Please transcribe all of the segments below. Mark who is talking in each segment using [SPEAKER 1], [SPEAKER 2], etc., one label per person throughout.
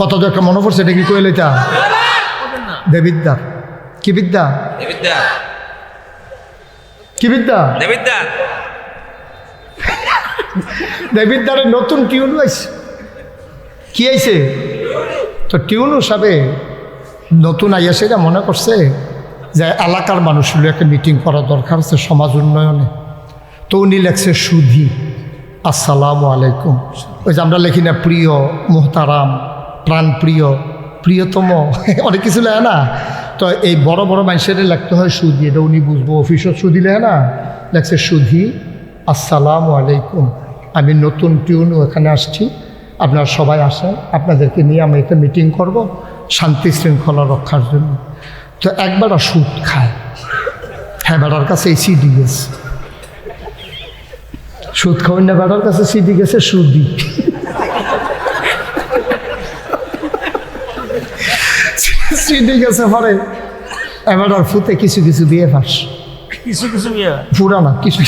[SPEAKER 1] কত তো একটা মনে পড়ছে? এটা কি কইলে দেবিদ্যা। কি বিদ্যা? কি বিদ্যা?
[SPEAKER 2] দেবিদ্যা।
[SPEAKER 1] দেবিদ্যারের নতুন টিউন আইছে কি আইছে? তো টিউন হিসাবে নতুন আইয়া সেটা মনে করছে যে এলাকার মানুষগুলো একটা মিটিং করা দরকার আছে সমাজ উন্নয়নে। তো উনি লেখছে সুধি। আসসালামু আলাইকুম। ওই যে আমরা লিখি না প্রিয় মোহতারাম। প্রাণপ্রিয় প্রিয়তম, অনেক কিছু লেখে না? তো এই বড় বড় মানুষের লিখতে হয় সুধি, এটা উনি বুঝব। অফিসত সুধি লেখে না? লেখছে সুধি, আসসালাম আলাইকুম। আমি নতুন টিউনও এখানে আসছি, আপনারা সবাই আসেন, আপনাদেরকে নিয়ে আমি একটা মিটিং করব, শান্তি শৃঙ্খলা রক্ষার জন্য। তো একবার সুদ খায়। হ্যাঁ বেড়ার কাছে এই সিডি সুদ খাবেন না বেড়ার কাছে সিডি গেছে সুদি সিডি গেছে পরে এবার আর ফুতে কিছু কিছু দিয়ে ফাঁস।
[SPEAKER 3] কিছু কিছু বিয়ে
[SPEAKER 1] পুরানা কিছু।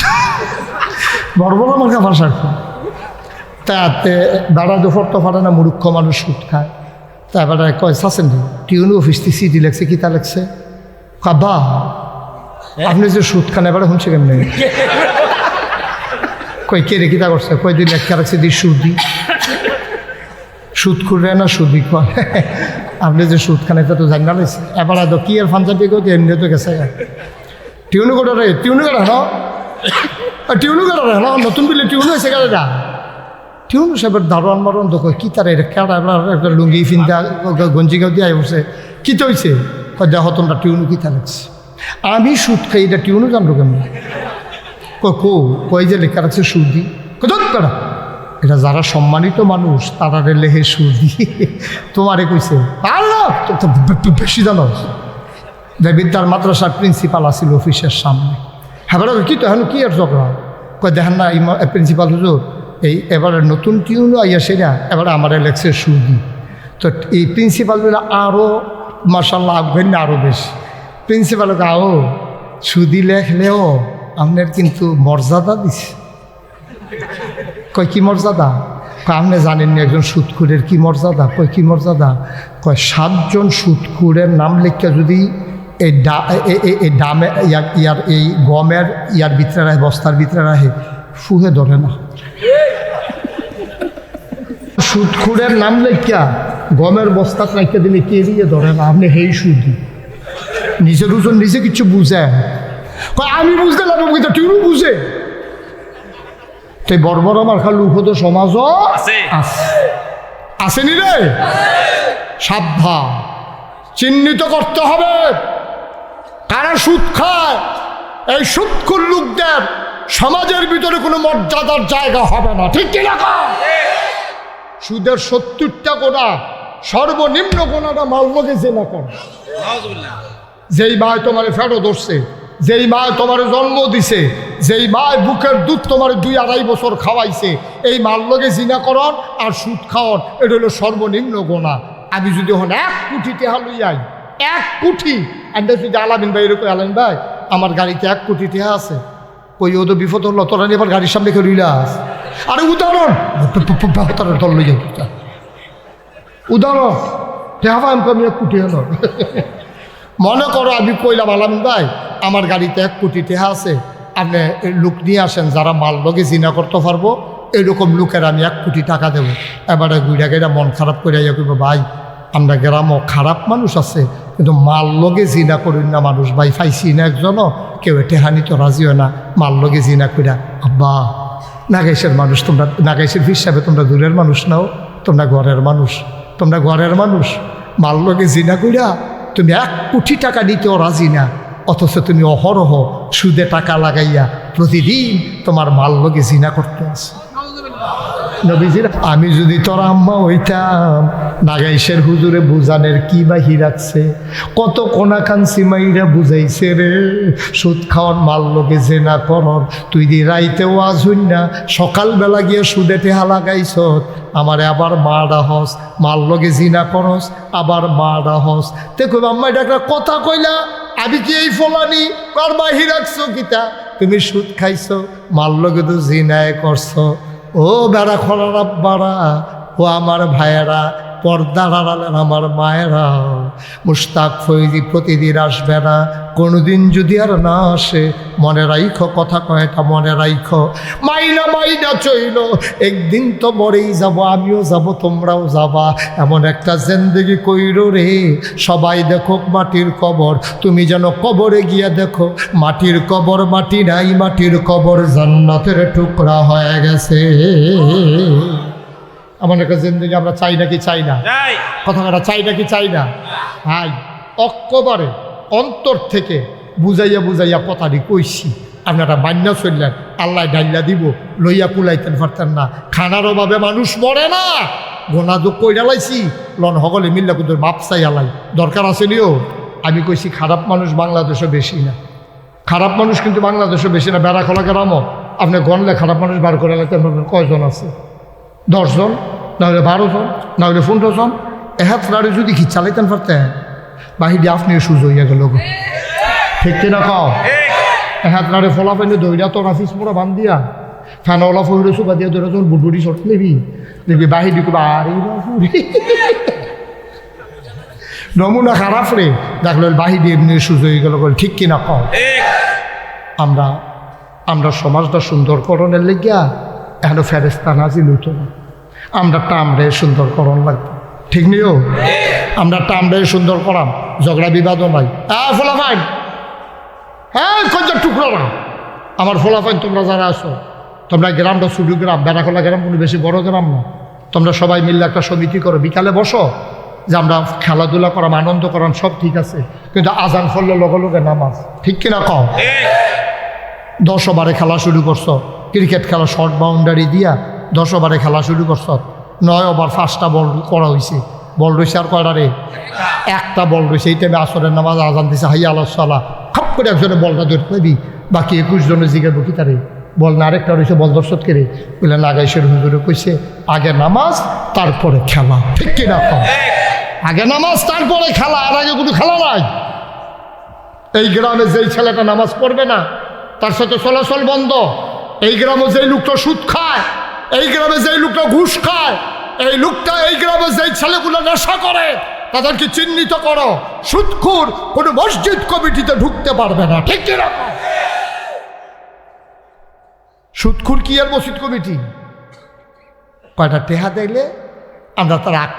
[SPEAKER 1] বড় বড় মার্কা ভাষা তাতে বেড়া দুপুর তো পারে না মূর্খ মানুষ সুদ খায়। তা বেড়া কয় চাচ্ছেন টিউন অফিস থেকে সিডি লেখছে কিতা লেখছে? কাবা আপনি যে সুদ খান এবারে শুনছে কেমনি? কই কে রে কিতা করছে? কই দিন লেখা রাখছে দি সুদি সুদ করবে না সুদি কয় আপনি যে সুদ খান তো জানি না এবার তো কি আর পাঞ্জাবি কই এমনি তো গেছে। টিউনু করে রে টিউনু করে ন টিউনু রে ন নতুন বিলে টিউনু হয়েছে গাড়িটা টিউনু সাহেবের দারোয়ান মারণ তো কই কি তার এটা কেডা একটা লুঙ্গি ফিনটা গঞ্জি গাও দিয়ে বসে কি তো হয়েছে কয়, দেখো তোমরা টিউনু কি লাগছে? আমি সুদ খাই, এটা টিউনু জানলো কেমন? কো কই যে লেখা রাখছে সুদি কত করা এটা যারা সম্মানিত মানুষ, তারা লেহে সুদি তোমারে কইছে আল্লাহ বেশি জানো? দেবিদ্যার মাদ্রাসার প্রিন্সিপাল আসিল অফিসের সামনে। হ্যাঁ কি তো, এখন কি আর ঝগড়া? কই, দেখেন না প্রিন্সিপাল হুজুর, এই এবারে নতুন টিউনও আইয়া সেরা এবারে আমার লেখছে সুদি তো, এই প্রিন্সিপালগুলো আরও মার্শাল্লাহ না আরও বেশি। প্রিন্সিপালকে আও সুদি লেখলেও আপনার কিন্তু মর্যাদা দিছে। কয়, কি মর্যাদা? কয়, আপনি জানেন না একজন সুদখুরের কি মর্যাদা? কয়, কি মর্যাদা? কয়, সাতজন সুদখুরের নাম লেখা যদি এই ডা, এই ডামে, ইয়ার ইয়ার, এই গমের ইয়ার ভিতরে রাখে বস্তার ভিতরে রাখে ফুহে ধরে না। সুদখুরের নাম লেখা গমের বস্তাত রাখতে দিলে কে দিয়ে ধরে না? আপনি হেই সুদি। নিজের ওজন নিজে কিছু বুঝে। আমি বুঝতে লাগবো কিন্তু টিউরু বুঝে। তে বড় আমার খালু উপদ সমাজ
[SPEAKER 2] আছে।
[SPEAKER 1] আসেনি রে? সাবধান। চিহ্নিত করতে হবে। কারা সুদ খায়? এই সুদখুর লোকদের সমাজের ভিতরে কোনো মর্যাদার জায়গা হবে না। ঠিক কি কও? সুদের সত্তরটা গোনা সর্বনিম্ন গোনাটা মালমকে যে না করে যেই ভাই তোমার ফেরত ধরছে যেই মায় তোমার জন্ম দিছে, যেই মায় বুকের দুধ তোমার দুই আড়াই বছর খাওয়াইছে, এই মার লগে জিনাকরণ আর সুদ খাওয়ান, এটা হলো সর্বনিম্ন গোনা। আমি যদি হন এক কুঠি টেহা লইয়াই এক কুঠি আন্ডা যদি আলামিন ভাই এরকম আলামিন ভাই, আমার গাড়িতে এক কোটি টেহা আছে? কই, ও তো বিপদ হলো, তোরা নিয়ে গাড়ির সামনে করে রিলাস আরে উদাহরণ! উদাহরণ তোর লই উদাহরণ! টেহা পাই আমি এক কোটি হলো মনে করো আমি কইলাম, আলামিন ভাই আমার গাড়িতে এক কোটি টেহা আছে, আপনি লোক নিয়ে আসেন, যারা মাল লগে জিনা করতে পারব, এরকম লোকের আমি এক কোটি টাকা দেবো। এবারে গুইরা গেরা মন খারাপ করে ইয়া করব ভাই, আমরা গ্রামও খারাপ মানুষ আছে, কিন্তু মাল লগে জিনা করি না মানুষ। ভাই, পাইছি না একজনও, কেউ টেহানি তো রাজি হয় না, মাল লগে জিনা কইরা, আব্বা, নাগাইশের মানুষ তোমরা, নাগাইশের হিসাবে তোমরা দূরের মানুষ নাও তোমরা ঘরের মানুষ, তোমরা ঘরের মানুষ। মাল লগে জিনা কইরা, তুমি এক কোটি টাকা নিতেও রাজি না। অথচ তুমি অহরহ সুদে টাকা লাগাইয়া প্রতিদিন তোমার মাল লগে জিনা করতে আস নবীজির, আমি যদি তোর আম্মা হইতাম, নাগাইশের হুজুরে বুঝানের কি বাহি রাখছে? কত কোনাখান সিমাইরা বুঝাইছে রে, সুদ খাওয়ার মাল লোকে যে না করর। তুই দি রাইতে ওয়াজ হইন না, সকালবেলা গিয়ে সুদে টেহা লাগাইছ আমারে আবার মাডা হস, মাল লগে জিনা করস, আবার মাডা হস। তে কই আম্মা এটা একটা কথা কইলা আমি কি এই ফলানি? কর বাহি রাখছো গীতা তুমি সুদ খাইছো মাল লগে তো জিনায় করছ। ও বেড়া খরার বাড়া ও আমার ভাইয়েরা, পর্দার আড়ালের আমার মায়েরা। মুস্তাক ফৈদি প্রতিদিন আসবে না। কোনোদিন যদি আর না আসে মনে রাইখ কথা কয়টা মনে রাইখ। মাইনা মাইনা চইল একদিন তো মরেই যাব আমিও যাব তোমরাও যাবা। এমন একটা জেন্দেগি কইর রে। সবাই দেখো মাটির কবর তুমি যেন কবরে গিয়ে দেখো মাটির কবর মাটি নাই মাটির কবর জান্নাতের টুকরা হয়ে গেছে। এমন একটা জিন্দগি আমরা চাই নাকি চাই না? কথা কথা চাই নাকি চাই না? হাই অক্কবারে অন্তর থেকে বুঝাইয়া বুঝাইয়া কথাটি কইছি। আপনারা বান্যা চললেন, আল্লাহ ডাইল্লা দিব, লইয়া কুলাইতেন পারতেন না। খানার অভাবে মানুষ মরে না। গোনা দুঃখ কইরা লাইছি, লন হগলে মিল্লা কুদুর বাপ চাই আলাই দরকার আছে নিও? আমি কইছি খারাপ মানুষ বাংলাদেশে বেশি না। খারাপ মানুষ কিন্তু বাংলাদেশে বেশি না, বেড়া খোলা গ্রামও আপনি গনলে খারাপ মানুষ বার করে কয়জন আছে? দশজন নাহলে বারো জন নাহলে পনেরো জন এহাত রাড়ে যদি কি চালাইতেন পারতেন বাহিরে আপনিও সুজ হইয়া গেল। ঠিক কিনা খাও এহাত রাড়ে ফলা পাইলে দইরা তো রাফিস মোড়া বান দিয়া ফ্যানওয়ালা ফহিরে সুবা দিয়া দইরা যখন বুটবুটি শর্ট নেবি। দেখবি বাহির দিকে আরে নমুনা খারাপ রে। দেখল বাহিরে এমনি সুজ হয়ে গেল। ঠিক কিনা
[SPEAKER 2] ঠিক
[SPEAKER 1] আমরা আমরা সমাজটা সুন্দরকরণের লেগিয়া এখন ফেরেস্তা নাজিল হইতো না। আমরা টামরে সুন্দরকরণ লাগবে। ঠিক নিও? আমরা টামরে সুন্দর করাম, ঝগড়া বিবাদও নাই। হ্যাঁ ফোলাফাইন হ্যাঁ কঞ্চার টুকরো না। আমার ফোলাফাইন তোমরা যারা আছো, তোমরা গ্রামটা ছোটো গ্রাম, বেড়াখোলা গ্রাম, কোনো বেশি বড় গ্রাম না। তোমরা সবাই মিলে একটা সমিতি করো। বিকালে বসো, যে আমরা খেলাধুলা করাম, আনন্দ করাম, সব ঠিক আছে। কিন্তু আজান ফললে লগে লগে নামাজ। ঠিক কিনা
[SPEAKER 2] ঠিক
[SPEAKER 1] দশ ওভারে খেলা শুরু করছ। ক্রিকেট খেলা শর্ট বাউন্ডারি দিয়া দশ ওভারে খেলা শুরু করছ। নয় ওভার ফার্স্টটা বল করা হয়েছে বল রয়েছে আর কয়টা রে? একটা বল রয়েছে এই টাইমে আসরের নামাজ আজান দিছে। হাই আল্লাহ খপ করে একজনে বলটা ধরতে পাবি বাকি একুশ জনের জিগের বকি তারে। বল না, আরেকটা রয়েছে বল দর্শক কেড়ে বলে নাগাইশের হুজুরে কইছে, আগে নামাজ, তারপরে খেলা। ঠিক কিনা কম আগে নামাজ, তারপরে খেলা। আর আগে কোনো খেলা নাই। এই গ্রামে যেই ছেলেটা নামাজ পড়বে না, তার সাথে চলাচল বন্ধ। এই গ্রামে যেই লোকটা সুদ খায় এই গ্রামে যেই লোকটা ঘুষ খায়, এই লোকটা এই গ্রামে যেই ছেলেগুলো নেশা করে, তাদেরকে চিহ্নিত করো। সুৎখুর কোনো মসজিদ কমিটিতে ঢুকতে পারবে না, ঠিক কীরকম সুদখুর কি আর মসজিদ কমিটি? কয়টা টেহা দিলে আমরা তার আগ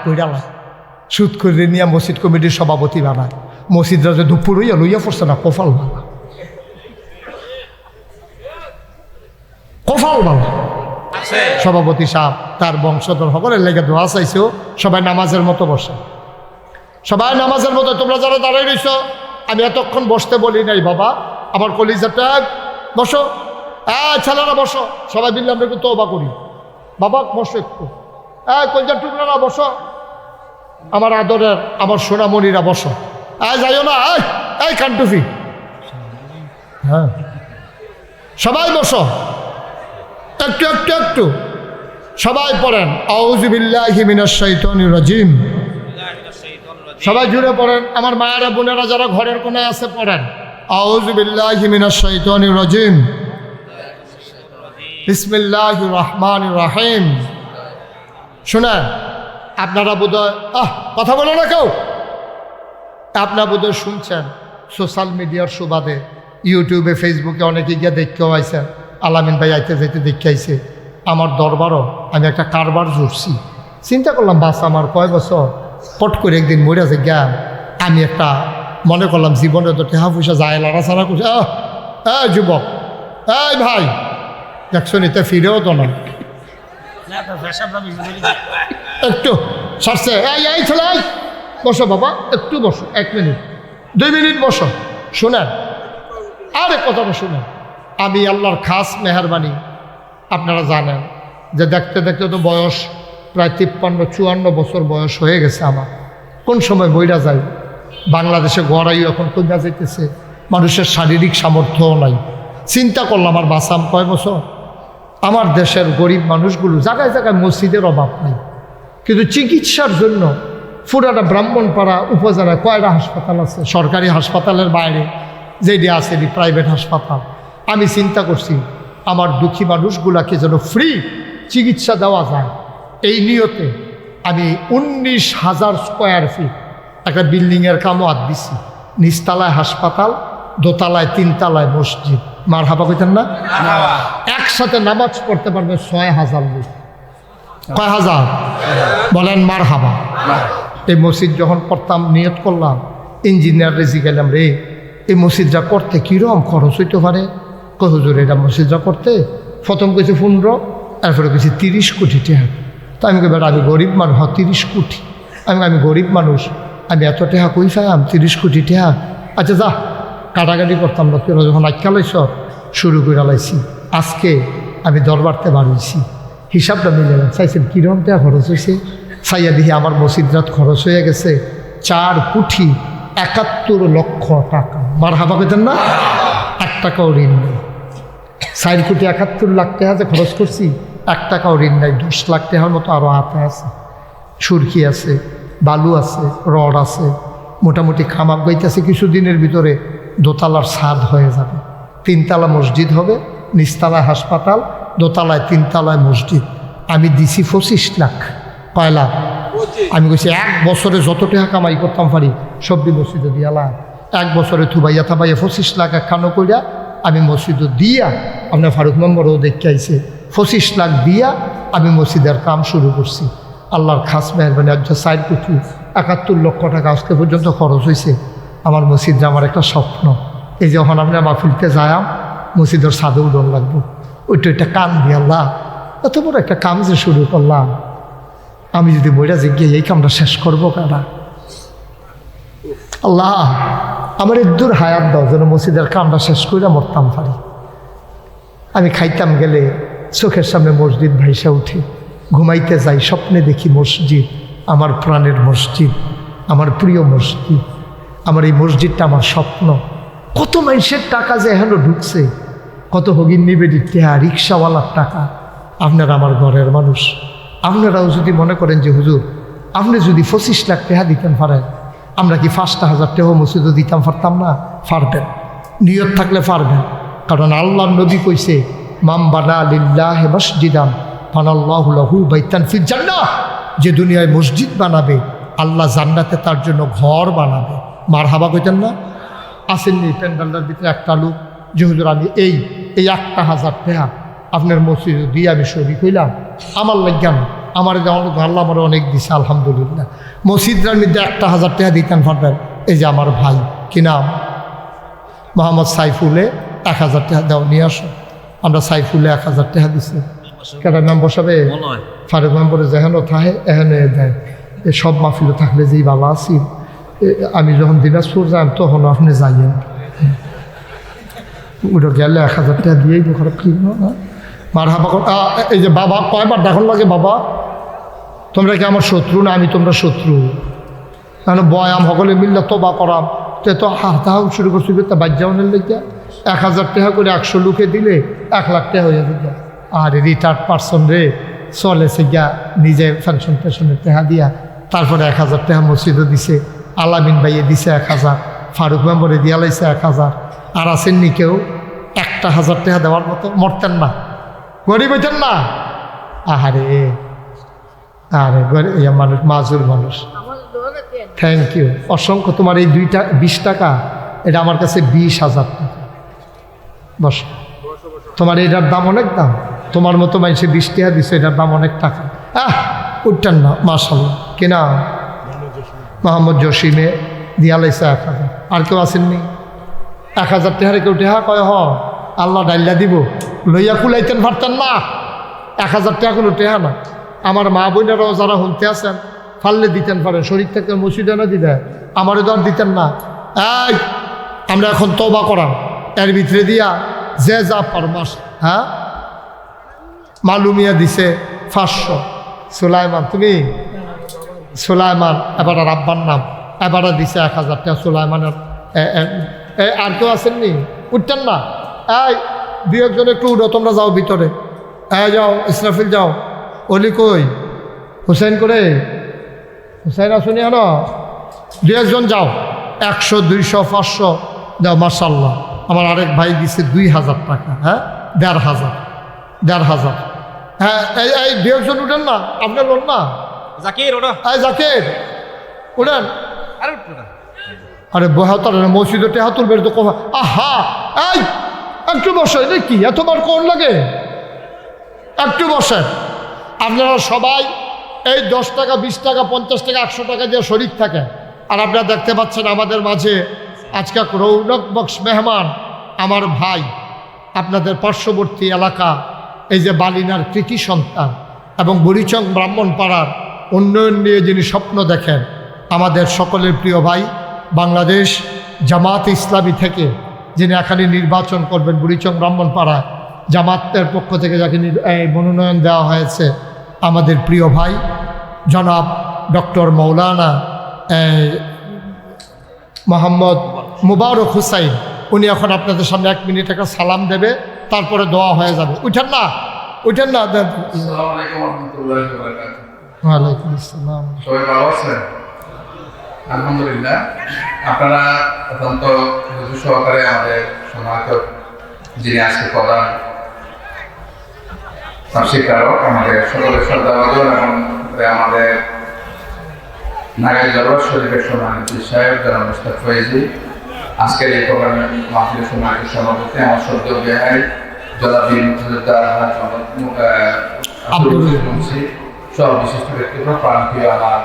[SPEAKER 1] করে নিয়ে মসজিদ কমিটির সভাপতি বানায় মসজিদরা যে দুপুর হইয়া লইয়া পড়ছে না কফাল বানা কফাল
[SPEAKER 2] আছে
[SPEAKER 1] সভাপতি সাহেব তার বংশধর সকলের লেগে দোয়া চাইছো, সবাই নামাজের মতো বসে। সবাই নামাজের মতো, তোমরা যারা দাঁড়াই রইছ, আমি এতক্ষণ বসতে বলি নাই, বাবা। আমার কলিজাটা বসো। হ্যাঁ ছেলেরা, বসো। সবাই মিললে আমরা একটু তবা করি। বাবা, বসো একটু। হ্যাঁ কলজার টুকরারা, বসো। আমার আদরের, আমার সোনামণিরা, বসো। হ্যাঁ যাইও না এই কান্টুফি। হ্যাঁ। সবাই বসো। একটু একটু একটু। সবাই পড়েন। আউজুবিল্লাহি মিনাশ শাইতানির রাজিম। সবাই জুড়ে পড়েন। আমার মায়েরা, বোনেরা যারা ঘরের কোনায় আছে, পড়েন। আউজুবিল্লাহি মিনাশ শাইতানির রাজিম। বিসমিল্লাহির রহমানির রহিম। শুনেন, আপনারা বোধহয়, আহ, কথা বলো না কেউ? আপনারা বোধহয় শুনছেন, সোশ্যাল মিডিয়ার সুবাদে, ইউটিউবে, ফেসবুকে অনেকে গিয়ে দেখতেও আইছেন আলামিন ভাই আইতে যাইতে দেখে আইছে আমার দরবারও আমি একটা কারবার জুড়ছি। চিন্তা করলাম বাস আমার কয় বছর? পট করে একদিন মরে আছে জ্ঞান আমি একটা মনে করলাম জীবনে তো টেহা পয়সা যায় লড়াছাড়া করছে। আহ এই যুবক এই ভাই দেখছ নিতে ফিরেও তো না একটু সারছে এই এই ছেলে বসো বাবা একটু বসো এক মিনিট দুই মিনিট বসো শোনেন আরে কথাটা শুনেন। আমি আল্লাহর খাস মেহরবানি। আপনারা জানেন যে দেখতে দেখতে তো বয়স প্রায় তিপ্পান্ন, চুয়ান্ন বছর বয়স হয়ে গেছে আমার। কোন সময় বইরা যায়। বাংলাদেশে গড়াই এখন কমা যাইতেছে, মানুষের শারীরিক সামর্থ্যও নাই। চিন্তা করলাম আমার বাসাম কয় বছর? আমার দেশের গরিব মানুষগুলো জায়গায় জায়গায় মসজিদের অভাব নেই। কিন্তু চিকিৎসার জন্য ফুরাটা ব্রাহ্মণপাড়া উপজেলায় কয়টা হাসপাতাল আছে? সরকারি হাসপাতালের বাইরে, যেটি আছে প্রাইভেট হাসপাতাল। আমি চিন্তা করছি আমার দুঃখী মানুষগুলাকে যেন ফ্রি চিকিৎসা দেওয়া যায়। এই নিয়তে আমি উনিশ হাজার স্কোয়ার ফিট একটা বিল্ডিংয়ের কামও আদ দিছি। নিচতলায় হাসপাতাল দোতলায় তিনতলায় মসজিদ। মার হাবা কইতেন না? একসাথে নামাজ পড়তে পারবে ছয় হাজার লোক। কয় হাজার? বলেন মার হাবা এই মসজিদ যখন করতাম নিয়ত করলাম ইঞ্জিনিয়ার রেজি গেলাম রে এই মসজিদটা করতে কীরকম খরচ হইতে পারে? কই হুজুর, এটা মসজিদটা করতে? প্রথম কইছে পনেরো তারপরে কইছে তিরিশ কোটি টাকা তা আমি কই বেটা, আমি গরিব মানুষ হ্যাঁ তিরিশ কোটি। আমি আমি গরিব মানুষ, আমি এত টাকা কই পাইলাম, তিরিশ কোটি টাকা আচ্ছা যা, কাটাকাটি করতাম না কেন যখন আজকালাই সব শুরু করে লাইছি, আজকে আমি দরবারতে বাড়িয়েছি হিসাবটা মিলে না চাইছেন কিরম টাকা খরচ হয়েছে চাইয়া দেখি আমার মসজিদরাত খরচ হয়ে গেছে, চার কোটি একাত্তর লক্ষ টাকা। মার হাবা পেতেন না? এক টাকাও ঋণ নেই। চার কোটি একাত্তর লাখ টাকা যে খরচ করছি, এক টাকাও ঋণ নাই। দশ লাখ টাকার মতো আরও হাতে আছে, সুরকি আছে, বালু আছে, রড আছে। মোটামুটি খামাক গাইতেছে কিছুদিনের ভিতরে দোতলার ছাদ হয়ে যাবে। তিনতলা মসজিদ হবে, নিচতলায় হাসপাতাল, দোতলায় তিনতলায় মসজিদ। আমি দিছি পঁচিশ লাখ। কয় লাখ আমি কইছি, এক বছরে যত টাকা কামাই করতাম পারি সবজি মসজিদে দিয়ালা এক বছরে থুবাইয়া থাবাইয়া পঁচিশ লাখ একখানো কইরা আমি মসজিদে দিয়া আপনার ফারুক নম্বরও দেখতে আইছে পঁচিশ লাখ দিয়া আমি মসজিদের কাম শুরু করছি। আল্লাহর খাস মেহরবানি, আজ সাইড কোটি, একাত্তর লক্ষ টাকা আজকে পর্যন্ত খরচ হয়েছে আমার মসজিদে আমার একটা স্বপ্ন। এই যখন আপনি মাহফিলতে যায়াম মসজিদের সাদে উডন লাগবো। ওইটা একটা কাম দিয়ে আল্লাহ। এত বড় একটা কাম যে শুরু করলাম। আমি যদি বইটা যে গিয়ে এই কামটা শেষ করব কারা? আল্লাহ। আমার দূর হায়াত দাও, যেন মসজিদের কামটা শেষ করে মরতাম পারি। আমি খাইতাম গেলে চোখের সামনে মসজিদ ভাইসা উঠে, ঘুমাইতে যাই, স্বপ্নে দেখি মসজিদ, আমার প্রাণের মসজিদ, আমার প্রিয় মসজিদ, আমার এই মসজিদটা আমার স্বপ্ন। কত মানুষের টাকা যে এখনও ঢুকছে, কত হগিন নিবেদিত টেহা, রিক্সাওয়ালার টাকা, আপনারা আমার ঘরের মানুষ। আপনারাও যদি মনে করেন যে, হুজুর, আপনি যদি পঁচিশ লাখ টাকা দিতেন পারেন আমরা কি পাঁচটা হাজার টাকা মসজিদও দিতাম পারতাম না? পারবেন। নিয়ত থাকলে পারবেন। কারণ আল্লাহ নবী কইছে মাম বানা লিল্লাহ মসজিদাম ফানাল্লাহু লাহু বাইতান ফিল জান্নাহ। যে দুনিয়ায় মসজিদ বানাবে, আল্লাহ জান্নাতে তার জন্য ঘর বানাবে। মার হাবা কইতেন না? আসেননি প্যান্ডালটার ভিতরে একটা লোক, যে হুজুর, আমি এই এই একটা হাজার টাকা আপনার মসজিদ দিয়ে আমি শরীর হইলাম। আমার লাগান আমার আল্লাহ আমার অনেক দিছে আলহামদুলিল্লাহ। মসজিদটার মধ্যে একটা হাজার টাকা দিতেন পারবেন এই যে আমার ভাই কি নাম? মোহাম্মদ সাইফুলে এক হাজার টাকা দাও নিয়ে আসো। আমরা সাইফুলে এক হাজার টাকা দিছি। কেন ম্যাম বসাবে? ফারুক মেম্বরে যেহেন থাহে এহেন দেয়। এ সব মাহফিলে থাকলে যেই বাবা আছি এ, আমি যখন দিনাজপুর যাই তখন আপনি যাইয়েন। ওটা গেলে এক হাজার টাকা দিয়েই তো খারাপ কি না মার হাবা এই যে বাবা কয়বার ডাকন লাগে বাবা? তোমরা কি আমার শত্রু? না, আমি তোমরা শত্রু। কারণ বয়াম সকলে মিললে তোবা করাম। তে তো হাতাহাম শুরু করছি তা বাজ্যাওয়ানের লেগে এক হাজার টাকা করে একশো লোকে দিলে এক লাখ টাকা হয়ে যাবে আর রিটায়ার্ড পার্সন রে চলে সে গিয়া নিজে পেনশন টেনশনের টেহা দিয়া, তারপরে এক হাজার টাকা মসজিদও দিছে, আলামিন ভাইয়ে দিছে এক হাজার, ফারুক মেম্বরে দিয়া লাইছে এক হাজার। আর আসেননি কেউ? একটা হাজার টাকা দেওয়ার মতো মরতেন না। গরিব হইতেন না। আহারে। আরে ইয়া মানুষ, মাজুর মানুষ। থ্যাংক ইউ অসংখ্য তোমার এই দুইটা, বিশ টাকা, এটা আমার কাছে বিশ হাজার টাকা। বস, তোমার এটার দাম অনেক দাম। তোমার মতো মানুষে বিশ টাকা দিছে, এটার দাম অনেক টাকা। আহ, উঠতেন না মার্শাল্লাহ কিনা মোহাম্মদ জসিমে দিয়ালাইছে এক হাজার। আর কেউ আসেননি? এক হাজার টাকারে কেউ টেহা কয়, হ, আল্লাহ ডাইল্লা দিব। লইয়া কুলাইতেন পারতেন না। এক হাজার টাকা কোনো টেহা না। আমার মা বোনেরাও যারা শুনতে আছেন, ফাললে দিতেন পারেন, শরীর থেকে মসজিদে না দিলে আমারও দর দিতেন না। এই, আমরা এখন তবা করাম এর ভিতরে দিয়া যে যা পার মাস হ্যাঁ? মালুমিয়া দিছে পাঁচশো। সুলাইমান, তুমি? সুলাইমান, এবার আর আব্বার নাম। এবার দিছে এক হাজার টাকা সুলাইমানের আর কেউ আসেননি? উঠতেন না। এই, দুই একজন একটু উঠো, তোমরা যাও ভিতরে। হ্যাঁ যাও, ইসরাফিল যাও। অলি কই? হুসেন করে? হুসেন আসুনি আনো দুই একজন যাও। একশো দুইশো পাঁচশো দাও মার্শাল্লাহ আমার আরেক ভাই দিছে দুই হাজার টাকা হ্যাঁ? দেড় হাজার দেড় হাজার। হ্যাঁ এই এই দুই একজন উঠেন না? আপনার লোন না?
[SPEAKER 2] জাকির ওটা
[SPEAKER 1] আয় জাকির উঠেন।
[SPEAKER 2] আরে
[SPEAKER 1] আরে বহাতর মসজিদে টেহা তুলবে তো কমা আহা! এই একটু বসে এটা কি? এতবার কোন লাগে? একটু বসেন। আপনারা সবাই এই দশ টাকা, বিশ টাকা, পঞ্চাশ টাকা, একশো টাকা দিয়ে শরিক থাকেন। আর আপনারা দেখতে পাচ্ছেন আমাদের মাঝে আজকে রৌনক বক্স মেহমান, আমার ভাই। আপনাদের পার্শ্ববর্তী এলাকা, এই যে বালিনার কৃতি সন্তান এবং বুড়িচং ব্রাহ্মণ পাড়ার উন্নয়ন নিয়ে যিনি স্বপ্ন দেখেন, আমাদের সকলের প্রিয় ভাই বাংলাদেশ জামাত ইসলামী থেকে যিনি এখানে নির্বাচন করবেন বুড়িচং ব্রাহ্মণ পাড়ায়, জামাতের পক্ষ থেকে যাকে মনোনয়ন দেওয়া হয়েছে। আমাদের প্রিয় ভাই জনাব ডক্টর মৌলানা মোহাম্মদ মুবারক হুসাইন। উনি এখন আপনাদের সামনে এক মিনিট একটা সালাম দেবে তারপরে দোয়া হয়ে যাবে। উঠেন না উঠেন না ওয়ালাইকুম আসসালাম।
[SPEAKER 3] সবাই ভালো আছেন? আলহামদুলিল্লাহ। আপনারা অত্যন্ত সহকারে আমাদের সমাজ যিনি আজকে প্রধান শিক্ষারক আমাদের সকলের শ্রদ্ধাভাজন এবং আমাদের নাগাই জরুর শরীফের সম্মানিত সাহেব যারা মুস্তাক ফয়েজি। আজকের এই প্রোগ্রামের মাহফিলের সম্মানিত সভাপতি আমার সদ্য বিহারী জলাবীর মুক্তিযোদ্ধা আব্দুল
[SPEAKER 1] আব্দুল
[SPEAKER 3] মুন্সি সব বিশিষ্ট ব্যক্তিত্ব প্রান্তীয় আমার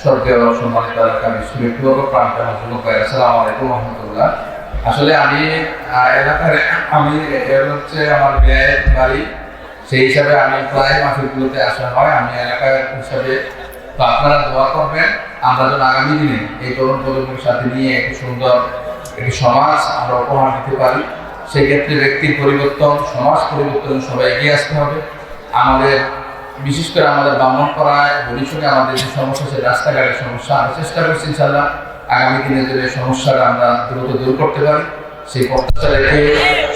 [SPEAKER 3] শ্রদ্ধেয় সম্মানিত আমার যুবক ভাই, আসসালামু আলাইকুম রহমতুল্লাহ। আসলে আমি এলাকার, আমি হচ্ছে আমার ব্যয়ের বাড়ি। সেই হিসাবে আমি প্রায় মাহফিলগুলোতে আসা হয়। আমি এলাকার হিসাবে তো আপনারা দোয়া করবেন, আমরা যেন আগামী দিনে এই তরুণ প্রজন্মের সাথে নিয়ে একটি সুন্দর একটি সমাজ আমরা উপহার দিতে পারি। সেক্ষেত্রে ব্যক্তির পরিবর্তন, সমাজ পরিবর্তন সবাই এগিয়ে আসতে হবে। আমাদের, বিশেষ করে আমাদের ব্রাহ্মণপাড়ায় ভবিষ্যতে আমাদের যে সমস্যা আছে রাস্তাঘাটের সমস্যা, আমরা চেষ্টা করছি ইনশাল্লাহ আগামী দিনে যদি এই সমস্যাটা আমরা দ্রুত দূর করতে পারি সেই প্রত্যাশা রেখে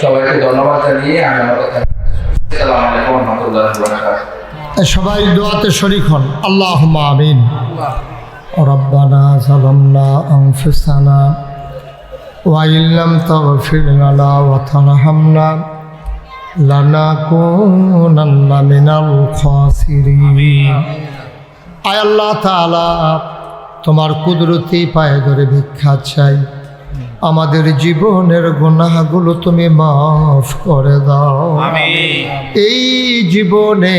[SPEAKER 3] সবাইকে ধন্যবাদ জানিয়ে আমি আমার কথা আসসালামু আলাইকুম রহমতুল্লাহ বারাকাতুহু
[SPEAKER 1] সবাই দোয়াতে শরিক হন আল্লাহ আমিন ربنا ظلمنا أنفسنا وإن لم تغفر لنا وترحمنا لنكونن من الخاسرين আয় আল্লাহ তাআলা তোমার কুদরতি পায়ে ধরে ভিক্ষা চাই। আমাদের জীবনের গুনাহগুলো তুমি মাফ করে দাও। এই জীবনে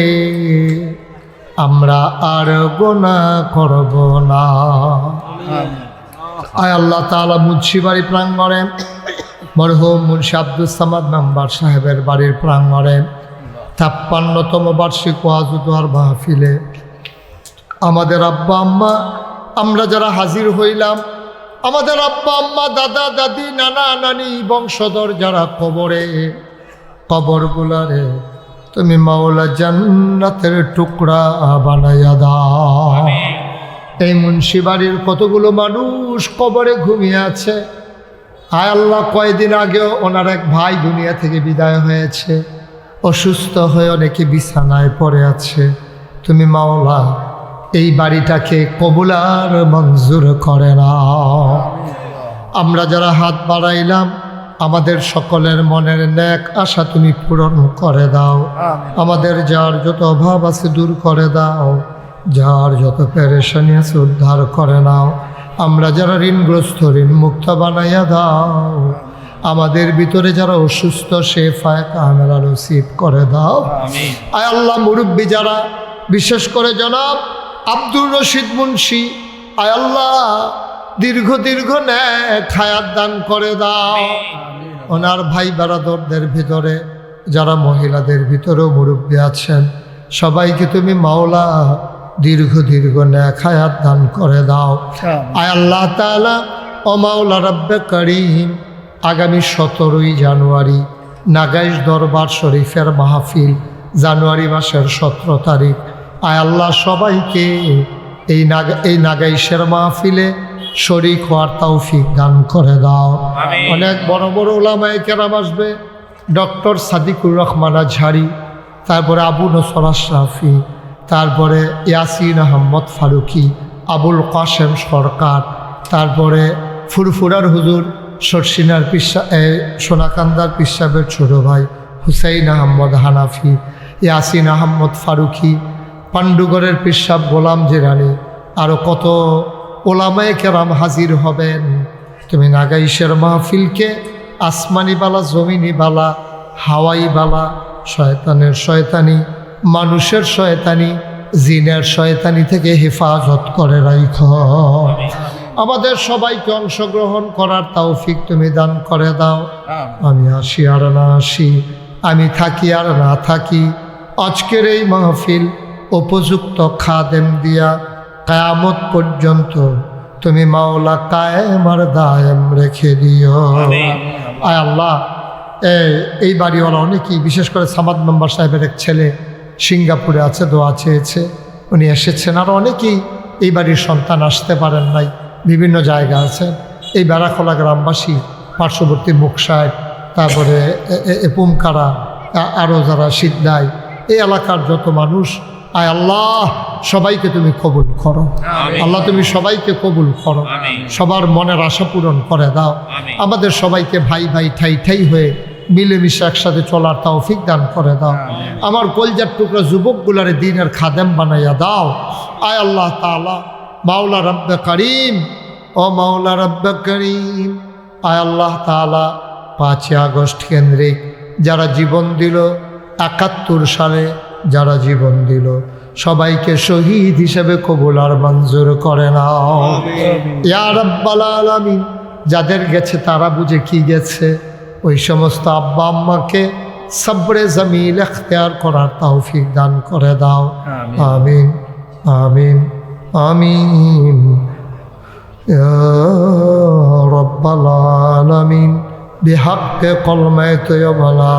[SPEAKER 1] আমরা আর গোনা করব না। আয় আল্লাহ তালা মুন্সি বাড়ি প্রাঙ্গণে মরহুম মুন্সি আব্দুল সামাদ মেম্বার সাহেবের বাড়ির প্রাঙ্গণে ছাপ্পান্নতম বার্ষিক ওয়াজুদার মাহফিলে। আমাদের আব্বা আম্মা আমরা যারা হাজির হইলাম, আমাদের আব্বা, আম্মা, দাদা, দাদি, নানা, নানি, বংশধর যারা কবরে কবরগুলারে তুমি মাওলা জান্নাতের টুকরা বানাইয়া দাও। এই মুন্সিবাড়ির কতগুলো মানুষ কবরে ঘুমিয়ে আছে। আয় আল্লাহ, কয়দিন আগেও ওনার এক ভাই দুনিয়া থেকে বিদায় হয়েছে। অসুস্থ হয়ে অনেকে বিছানায় পড়ে আছে। তুমি মাওলা এই বাড়িটাকে কবুলার মঞ্জুর করে না। আমরা যারা হাত বাড়াইলাম আমাদের সকলের মনের ন্যাক আশা তুমি পূরণ করে দাও। আমাদের যার যত অভাব আছে দূর করে দাও। যার যত পেরেশানি আছে উদ্ধার করে নাও। আমরা যারা ঋণগ্রস্ত ঋণ মুক্ত বানাইয়া দাও। আমাদের ভিতরে যারা অসুস্থ সে ফায় কামেরা নসিব করে দাও। আয় আল্লাহ মুরব্বী যারা বিশেষ করে জনাব আব্দুর রশিদ মুন্সি আয় আল্লাহ দীর্ঘ দীর্ঘ ন্যায় খায়াত দান করে দাও। ওনার ভাই বেড়াদরদের ভিতরে যারা মহিলাদের ভিতরেও মুরব্বী আছেন সবাইকে তুমি মাওলা দীর্ঘ দীর্ঘ ন্যায় খায়াত দান করে দাও। আয় আল্লাহ তালা ও মাওলা রব্বে করিম আগামী সতেরোই জানুয়ারি নাগাইশ দরবার শরীফের মাহফিল জানুয়ারি মাসের সতেরো তারিখ আয় আল্লাহ সবাইকে এই নাগা এই নাগাই নাগাইশের মাহফিলে শরিক হওয়ার তৌফিক দান করে দাও। অনেক বড় বড় ওলামায় কেরাম আসবে ডক্টর সাদিকুর রহমান ঝাড়ি তারপরে আবু নসর আশরাফি তারপরে ইয়াসিন আহম্মদ ফারুকি আবুল কাসেম সরকার তারপরে ফুরফুরার হুজুর সরসিনার পিসা সোনাকান্দার পিসাবের ছোট ভাই হুসাইন আহম্মদ হানাফি ইয়াসিন আহম্মদ ফারুকি পাণ্ডুগড়ের পিসাব গোলাম যে জিরানি আরও কত ওলামায় কেরাম হাজির হবেন? তুমি নাগাইশের মাহফিলকে আসমানি বালা জমিনি বালা হাওয়াই বালা শয়তানের শয়তানি মানুষের শয়তানি জিনের শয়তানি থেকে হেফাজত করে রাইখ। আমাদের সবাইকে অংশগ্রহণ করার তৌফিক তুমি দান করে দাও। আমি আসি আর না আসি আমি থাকি আর না থাকি। আজকের এই মাহফিল উপযুক্ত খাদেম দিয়া কায়ামত পর্যন্ত তুমি মাওলা কায়েম আর দায়েম রেখে দিও। আয় আল্লাহ এই বাড়িওয়ালা অনেকেই বিশেষ করে সামাদ মেম্বার সাহেবের এক ছেলে সিঙ্গাপুরে আছে দোয়া চেয়েছে। উনি এসেছেন। আর অনেকেই এই বাড়ির সন্তান আসতে পারেন নাই বিভিন্ন জায়গা আছে। এই বেড়াখোলা গ্রামবাসী পার্শ্ববর্তী মুখ সাহেব তারপরে এপুমকারা আরও যারা সিদ্ধায় এই এলাকার যত মানুষ আয় আল্লাহ সবাইকে তুমি কবুল করো। আল্লাহ তুমি সবাইকে কবুল করো। সবার মনের আশা পূরণ করে দাও। আমাদের সবাইকে ভাই ভাই ঠাই ঠাই হয়ে মিলেমিশে একসাথে চলার তৌফিক দান করে দাও। আমার কলজার টুকরা যুবকগুলারে দিনের খাদেম বানাইয়া দাও। আয় আল্লাহ তালা মাওলা রব্বে করিম ও মাওলা রব্বে করিম। আয় আল্লাহ তালা পাঁচই আগস্ট কেন্দ্রিক যারা জীবন দিল একাত্তর সালে যারা জীবন দিল সবাইকে শহীদ হিসেবে কবুল আর মঞ্জুর করে নাও ইয়া রাব্বাল আলামিন যাদের গেছে তারা বুঝে কি গেছে ওই সমস্ত আব্বা আম্মাকে সবরে জমিল এখতিয়ার করার তৌফিক দান করে দাও আমিন আমিন আমিন يا رب العالمين بحق كلمة يوم لا